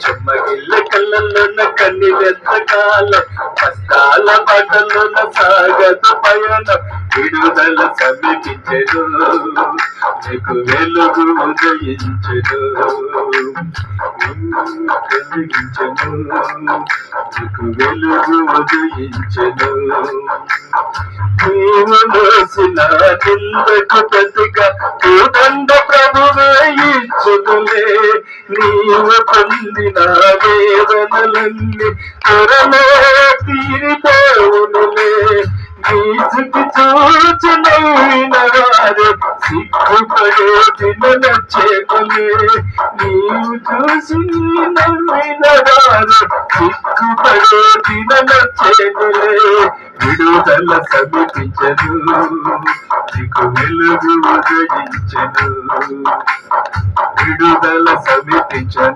చెమ్మగిల్ల కళ్ళల్లోన కన్నీరెంత కాలం కష్టాల బాటలోన సాగదు పయనం విడుదల సమీపించెను నీకు వెలుగు ఉదయించెను కలిగించెను నీకు వెలుగు ఉదయించెను. నీవు మోసిన నిందకు ప్రతిగా కోదండ ఇచ్చునులే నీవు పొందిన వేదనలన్నీ త్వరలో తీరిపోవునులే. నీ స్థితి చూచనైన వారు సిగ్గుపడే దినచేనులే నీవు చూసి నమ్మిన వారు సిగ్గుపడే దినచేనులే విడుదల జయించను నీకు వెలుగు జయించను. విడుదల సమితించను